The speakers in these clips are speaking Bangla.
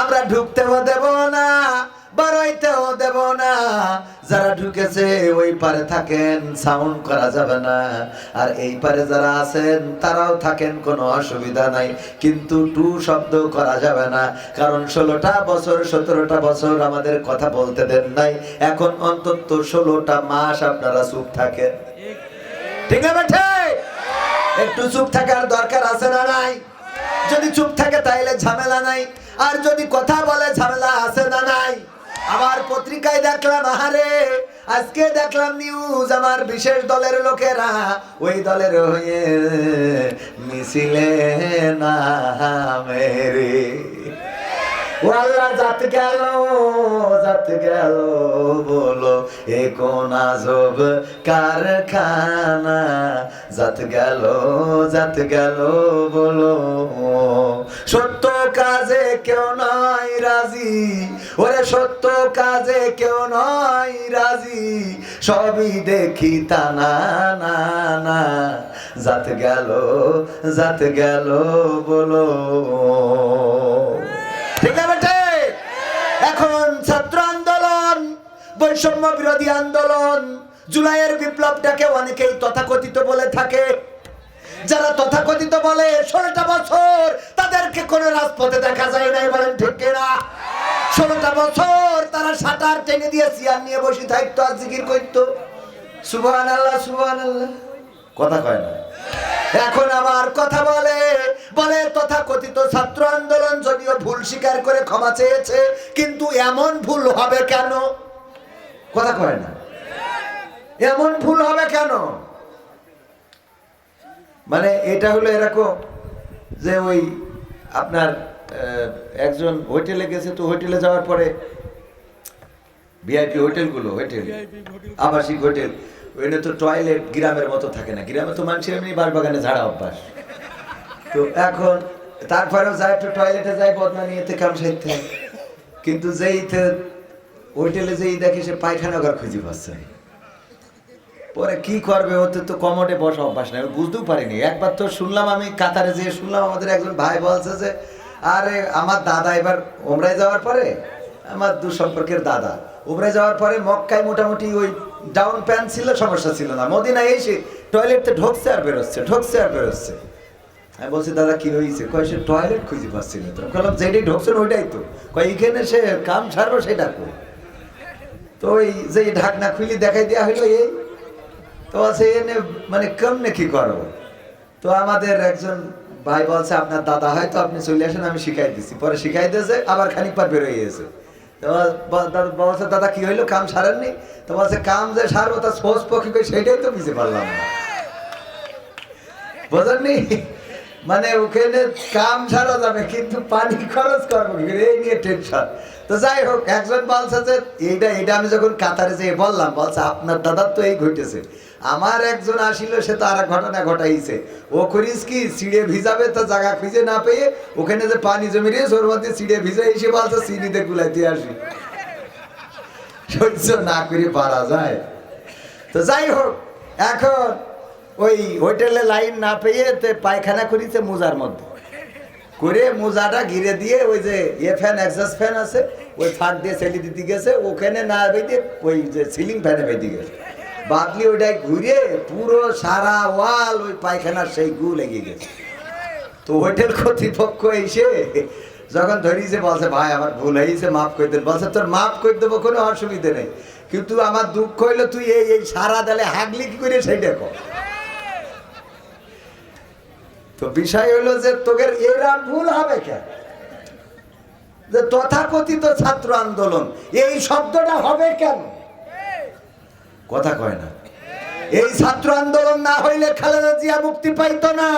আমরা ঢুকতেও দেব না, বাড়াইতেও দেব না। যারা ঢুকেছে, ওই পারে থাকেন, সাউন্ড করা যাবে না। আর এই পারে যারা আছেন, তারাও থাকেন, কোনো অসুবিধা নাই। কিন্তু টু শব্দ করা যাবে না। কারণ ষোলোটা বছর, সতেরোটা বছর আমাদের কথা বলতে দেন নাই। এখন অন্তত ষোলোটা মাস আপনারা চুপ থাকেন। ঠিক আছে একটু চুপ থাকার দরকার আছে না নাই? যদি চুপ থাকে, তাইলে ঝামেলা নাই। আর যদি কথা বলে ঝামেলা আছে না নাই? আবার পত্রিকায় দেখলাম, আহারে, আজকে দেখলাম নিউজ আমার বিশেষ দলের লোকেরা ওই দলের হয়ে মিছিলে নামেরে ও আল্লাহ জাত গেল জাত গেল বলো, এ কোন আজব কারখানা? জাত গেল জাত গেল বলো, সত্য কাজে কেউ নয় রাজি, ওরে সত্য কাজে কেউ নয় রাজি, সবই দেখি তা না না না। জাত গেল জাত গেল বলো। ঠিক? এখন ছাত্র আন্দোলন, বৈষম্য বিরোধী আন্দোলন, জুলাইয়ের বিপ্লবটাকে অনেকেই তথাকথিত বলে থাকে। যারা তথাকথিত বলে, ষোলোটা বছর তাদেরকে কোনো রাজপথে দেখা যায় নাই, বলেন ঠিক কিনা? ষোলোটা বছর তারা সাঁতার টেনে দিয়ে চেয়ার নিয়ে বসে থাকতো আর জিকির করতো। সুবহান আল্লাহ সুবহান আল্লাহ কথা কয় না। এখন আবার কথা বলে বলে তথা কথিত স্বীকার করে ক্ষমা চেয়েছে, কিন্তু এমন ভুল হবে কেন? কথা কয় না। এমন ভুল হবে কেন? মানে এটা হলো এরকম যে ওই আপনার একজন হোটেলে গেছে, তো হোটেলে যাওয়ার পরে ভিআইপি হোটেলগুলো, হোটেল, আবাসিক হোটেল, ওইটা তো টয়লেট গ্রামের মতো থাকে না। গ্রামে তো মানুষের এমনি বাগানে ঝাড়া অভ্যাস। তো এখন তারপরেও যায় একটু টয়লেটে যায়, বদনা নিয়ে থেকে কাম সাইতে কিন্তু যেই তে- হোটেলে যেই দেখে সে পায়খানা ঘর খুঁজে পাচ্ছে। পরে কি করবে? ওতে তো কমোডে বসা অভ্যাস নেই বুঝতেও পারিনি। একবার তো শুনলাম আমি কাতারে যেয়ে শুনলাম, আমাদের একজন ভাই বলছে যে, আরে, আমার দাদা এবার ওমরায় যাওয়ার পরে, আমার দু সম্পর্কের দাদা ওমরায় যাওয়ার পরে মক্কায় মোটামুটি ওই ডাউন প্যান্ট ছিল, সমস্যা ছিল না। মদিনায় এসে টয়লেটতে ঢোকছে আর বেরোচ্ছে, ঢোকছে আর বেরোচ্ছে। আমি বলছি, দাদা, কি হয়েছে? কয়, সে টয়লেট খুঁজে পাচ্ছি না তো। বললাম যেটাই ঢোকছেন ওইটাই তো। কয় সে কাম সেটা তো ওই যে ঢাকনা খুলি দেখাই দেওয়া এই। তো আছে এনে মানে কেমনে কি করব? তো আমাদের একজন ভাই বলছে, আপনার দাদা হয়তো আপনি চলে আসেন, আমি শিখাই দিচ্ছি পরে শিখাই দিয়েছে, আবার খানিক পর বেরোয় গেছে। তো বলছে, দাদা, কি হইল? কাম সারেননি? তো বলছে, কাম যে সারবো তা সোজ পক্ষে সেটাই তো বুঝতে পারলাম না। বোঝেননি? মানে ওখানে কাম ছাড়া যাবে, কিন্তু পানি খরচ করব? এই নিয়ে টেনশন তো যাই হোক, একজন বলছে যে, এইটা এটা আমি যখন কাতারে যেয়ে বললাম, বলছে, আপনার দাদার তো এই ঘটেছে। আমার একজন আসিল, সে তো আর ঘটনা ঘটাইছে। ও করিস কি, সিঁড়ে ভিজাবে তো জায়গা খুঁজে না পেয়ে ওখানে যে পানি জমি রয়েছে ওর মধ্যে সিঁড়ে ভিজে এসে বলছে, সিঁড়িতে গুলাইতে আসি। সহ্য না করে পারা যায়। তো যাই হোক, এখন ওই হোটেলে লাইন না পেয়ে তে পায়খানা করিছে মোজার মধ্যে। করে মোজাটা ঘিরে দিয়ে ওই যে এ ফ্যান এক্সাস ফ্যান আছে, ওই ফাঁক দিয়ে ছেলে দিতে গেছে, ওখানে না বেঁধে ওই যে সিলিং ফ্যানে বেঁধে গেছে। বাদলি ওইটাই ঘুরে পুরো সারা ওয়াল ওই পায়খানার সেই গু লেগে গেছে। তো হোটেল কর্তৃপক্ষ এসে যখন ধরিয়েছে বলছে, ভাই, আমার ভুল হয়েছে, মাফ করে দেন। বলছে, তোর মাফ করে দেবো, কোনো অসুবিধে নেই। কিন্তু আমার দুঃখ হইল তুই এই এই সারা দেলে হাগলি কি করে সেইটা কর? তো বিষয় হলো যে তোদের এরা ভুল হবে কেন? যে তথাকথিত ছাত্র আন্দোলন, এই শব্দটা হবে কেন? কথা কয় না। এই ছাত্র আন্দোলন না হইলে খালেদা জিয়া মুক্তি পাইতো না।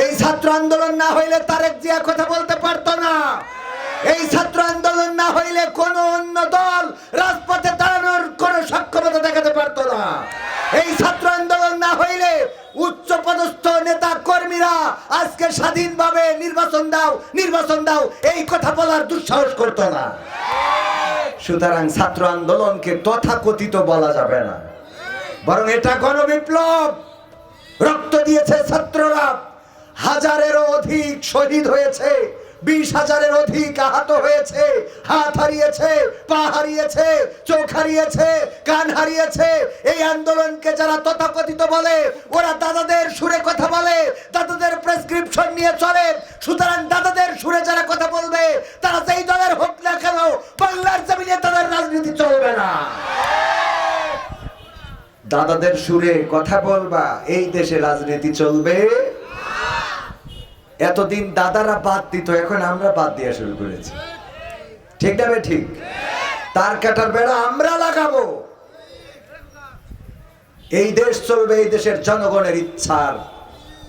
এই ছাত্র আন্দোলন না হইলে তারেক জিয়া কথা বলতে পারতো না। এই ছাত্র আন্দোলন না হইলে কোন অন্য দল রাজপথে দাঁড়ানোর কোন আজকে স্বাধীনভাবে নির্বাচন দাও নির্বাচন দাও, এই কথা বলার দুঃসাহস করতো না। সুতরাং ছাত্র আন্দোলনকে তথাকথিত বলা যাবে না। বরং এটা গণবিপ্লব। রক্ত দিয়েছে ছাত্ররা। হাজারেরও অধিক শহীদ হয়েছে, বিশ হাজারের অধিক আহত হয়েছে, হাত হারিয়েছে, পা হারিয়েছে, চোখ হারিয়েছে, কান হারিয়েছে। এই আন্দোলনকে যারা তথাকথিত বলে, ওরা দাদাদের সুরে নিয়ে চলে সুতরাং দাদাদের সুরে যারা কথা বলবে, তারা যেই দলের হোক না কেন, বাংলার জমিনে তাদের রাজনীতি চলবে না। দাদাদের সুরে কথা বলবা, এই দেশে রাজনীতি চলবে? এতদিন দাদারা বাদ দিত, এখন আমরা বাদ দেওয়া শুরু করেছি। ঠিক না ঠিক? তার কাটার বেড়া আমরা লাগাবো। এই দেশ চলবে, এই দেশের জনগণের ইচ্ছার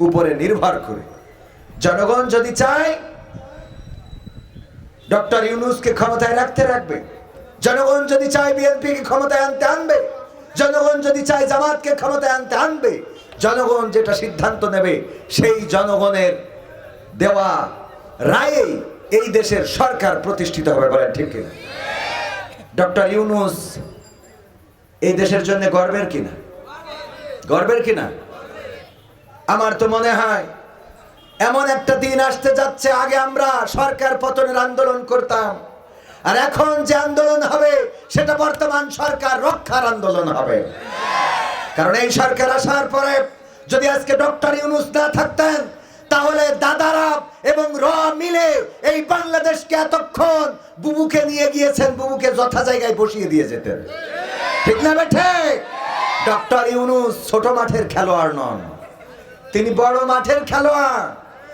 উপরে নির্ভর করে। জনগণ যদি চায়, ডক্টর ইউনুসকে ক্ষমতায় রাখতে রাখবে। জনগণ যদি চায় বিএনপিকে ক্ষমতায় আনতে আনবে, জনগণ যদি চায় জামাতকে ক্ষমতায় আনতে আনবে, জনগণ যেটা সিদ্ধান্ত নেবে সেই জনগণের দেওয়া রায়েই এই দেশের সরকার প্রতিষ্ঠিত হবে বলেন ঠিক কিনা? ডক্টর ইউনুস এই দেশের জন্য গর্বের কিনা? গর্বের কিনা? আমার তো মনে হয় এমন একটা দিন আসতে যাচ্ছে, আগে আমরা সরকার পতনের আন্দোলন করতাম। আর এখন যে আন্দোলন হবে, সেটা বর্তমান সরকার রক্ষার আন্দোলন হবে। কারণ এই সরকার আসার পরে যদি আজকে ডক্টর ইউনুস না থাকতেন, তাহলে দাদারা এবং র মিলে এই বাংলাদেশকে এতক্ষণ বুবুকে নিয়ে গিয়েছেন, বুবুকে যথা জায়গায় বসিয়ে দিয়ে যেতেন। ঠিক না বেঠে ডক্টর ইউনুস ছোট মাঠের খেলোয়াড় নন। তিনি বড় মাঠের খেলোয়াড়।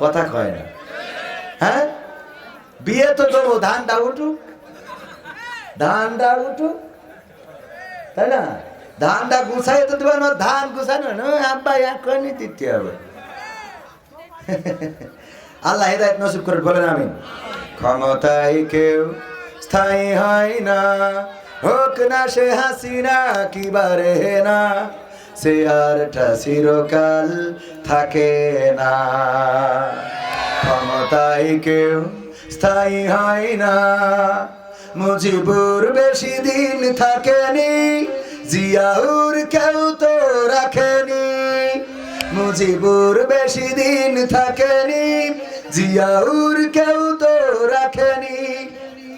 কথা কয় না। হ্যাঁ? বিয়ে তো দেবো ধানটা উঠুক ধানটা উঠুক তাই না? ধানটা গুছাই তো দেবেন ধান গুছানো না। আব্বা এখনই দিতে হবে। আল্লাহ হেদায়ত নসিব করে বলেন আমি ক্ষমতায় কেউ স্থায়ী হয় না। হোক না সে হাসিনা, কি বারে না। সে আরটা চিরকাল থাকে না। ক্ষমতায় কেউ স্থায়ী হয় না। মুজিবুর বেশি দিন থাকেনি, জিয়াউর কেউ তো রাখেনি। মুজিবুর বেশি দিন থাকেনি, জিয়াউর কেউ তো রাখেনি।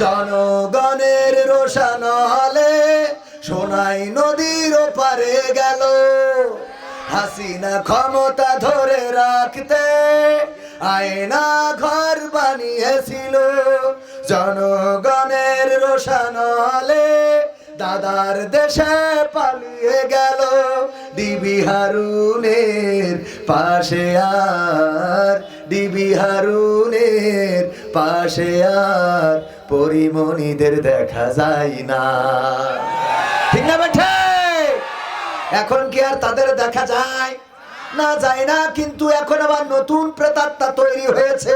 জনগণের রোশান হলে সোনাই নদীর পারে গেল। হাসিনা ক্ষমতা ধরে রাখতে আয়না ঘর বানিয়েছিল। জনগণের রোশান হলে দাদার দেশে পালিয়ে গেল। ডিবি হারুনের পাশে আর, ডিবি হারুনের পাশে আর পরিমণিদের দেখা যায় না। ঠিক না বেঠে? এখন কি আর তাদের দেখা যায়? না যায় না, কিন্তু এখন আবার নতুন প্রেতাত্মা তৈরি হয়েছে।